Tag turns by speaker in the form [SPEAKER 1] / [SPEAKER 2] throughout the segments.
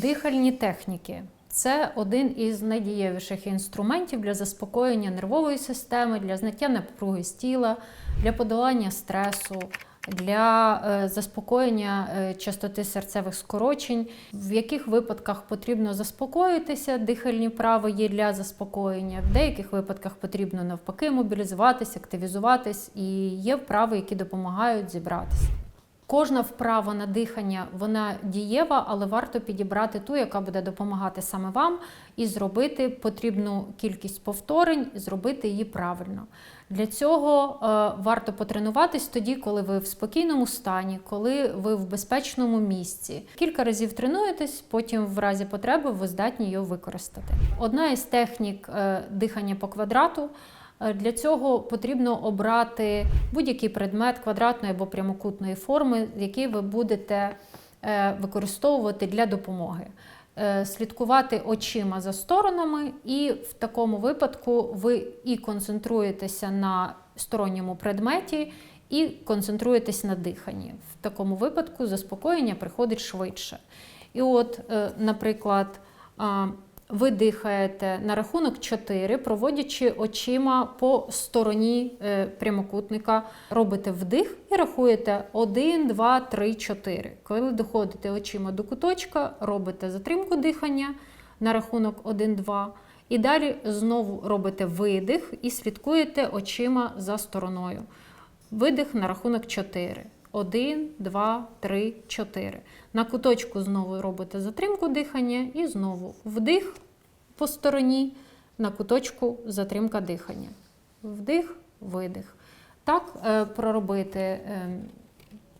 [SPEAKER 1] Дихальні техніки це один із найдієвіших інструментів для заспокоєння нервової системи, для зняття напруги з тіла, для подолання стресу, для е, заспокоєння е, частоти серцевих скорочень. В яких випадках потрібно заспокоїтися, дихальні вправи є для заспокоєння. В деяких випадках потрібно навпаки мобілізуватись, активізуватись, і є вправи, які допомагають зібратися. Кожна вправа на дихання вона дієва, але варто підібрати ту, яка буде допомагати саме вам, і зробити потрібну кількість повторень, зробити її правильно. Для цього е, варто потренуватись тоді, коли ви в спокійному стані, коли ви в безпечному місці. Кілька разів тренуєтесь, потім, в разі потреби, ви здатні його використати. Одна із технік е, дихання по квадрату. Е, Для цього потрібно обрати будь-який предмет квадратної або прямокутної форми, який ви будете е, використовувати для допомоги. Е, Слідкувати очима за сторонами, і в такому випадку ви і концентруєтеся на сторонньому предметі, і концентруєтесь на диханні. В такому випадку заспокоєння приходить швидше. І от, наприклад, ви дихаєте на рахунок 4, проводячи очима по стороні е, прямокутника, робите вдих і рахуєте 1, 2, 3, 4. Коли доходите очима до куточка, робите затримку дихання на рахунок 1, 2. І далі знову робите видих і слідкуєте очима за стороною. Видих на рахунок 4. 1, 2, 3, 4. На куточку знову робите затримку дихання і знову вдих по стороні, на куточку затримка дихання. Вдих, видих. Так е, проробити е,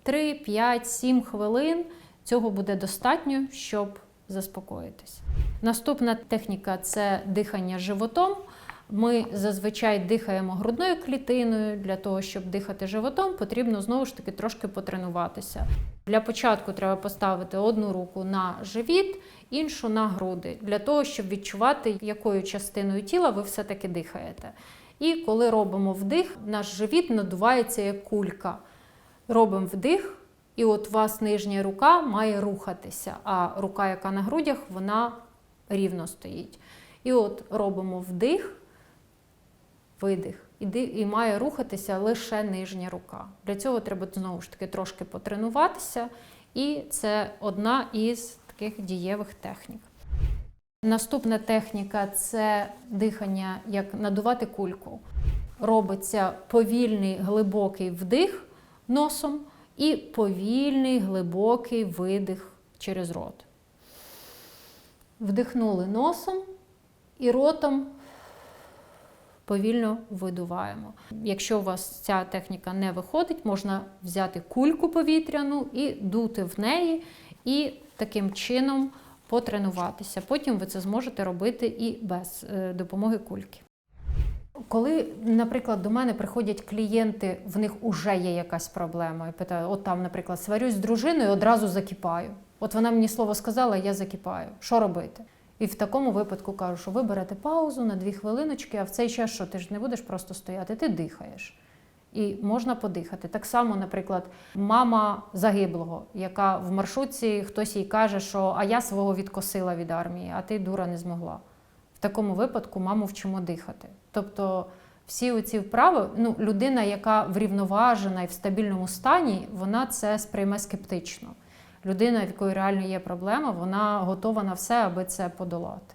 [SPEAKER 1] 3, 5, 7 хвилин. Цього буде достатньо, щоб заспокоїтись. Наступна техніка це дихання животом. Ми зазвичай дихаємо грудною клітиною. Для того, щоб дихати животом, потрібно знову ж таки трошки потренуватися. Для початку треба поставити одну руку на живіт, іншу на груди, для того, щоб відчувати, якою частиною тіла ви все-таки дихаєте. І коли робимо вдих, наш живіт надувається як кулька. Робимо вдих, і от у вас нижня рука має рухатися, а рука, яка на грудях, вона рівно стоїть. І от робимо вдих, видих. І, і має рухатися лише нижня рука. Для цього треба знову ж таки трошки потренуватися, і це одна із таких дієвих технік. Наступна техніка це дихання, як надувати кульку. Робиться повільний глибокий вдих носом і повільний глибокий видих через рот. Вдихнули носом і ротом повільно видуваємо. Якщо у вас ця техніка не виходить, можна взяти кульку повітряну і дути в неї, і таким чином потренуватися. Потім ви це зможете робити і без е, допомоги кульки. Коли, наприклад, до мене приходять клієнти, в них вже є якась проблема, і питаю, от там, наприклад, сварюсь з дружиною, одразу закипаю. От вона мені слово сказала, я закипаю. Що робити? І в такому випадку кажу, що ви берете паузу на дві хвилиночки, а в цей час що ти ж не будеш просто стояти, ти дихаєш. І можна подихати. Так само, наприклад, мама загиблого, яка в маршрутці хтось їй каже, що а я свого відкосила від армії, а ти дура не змогла. В такому випадку маму вчимо дихати. Тобто всі оці вправи, ну, людина, яка врівноважена і в стабільному стані, вона це сприйме скептично. Людина, в якої реально є проблема, вона готова на все, аби це подолати.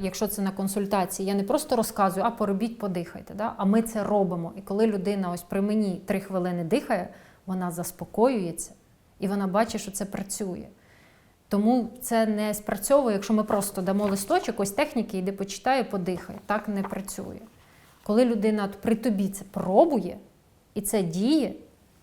[SPEAKER 1] Якщо це на консультації, я не просто розказую, а поробіть, подихайте. Да? А ми це робимо. І коли людина ось при мені три хвилини дихає, вона заспокоюється і вона бачить, що це працює. Тому це не спрацьовує, якщо ми просто дамо листочок, ось техніки, йди почитай, подихай. Так не працює. Коли людина при тобі це пробує і це діє,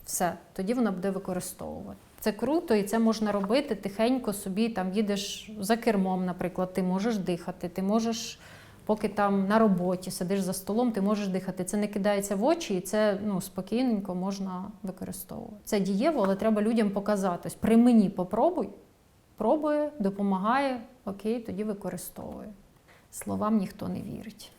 [SPEAKER 1] все, тоді вона буде використовувати. Це круто, і це можна робити тихенько собі. Там їдеш за кермом, наприклад, ти можеш дихати, ти можеш, поки там на роботі сидиш за столом, ти можеш дихати. Це не кидається в очі, і це ну, спокійненько можна використовувати. Це дієво, але треба людям показати. Ось При мені попробуй, пробує, допомагає, окей, тоді використовує. Словам ніхто не вірить.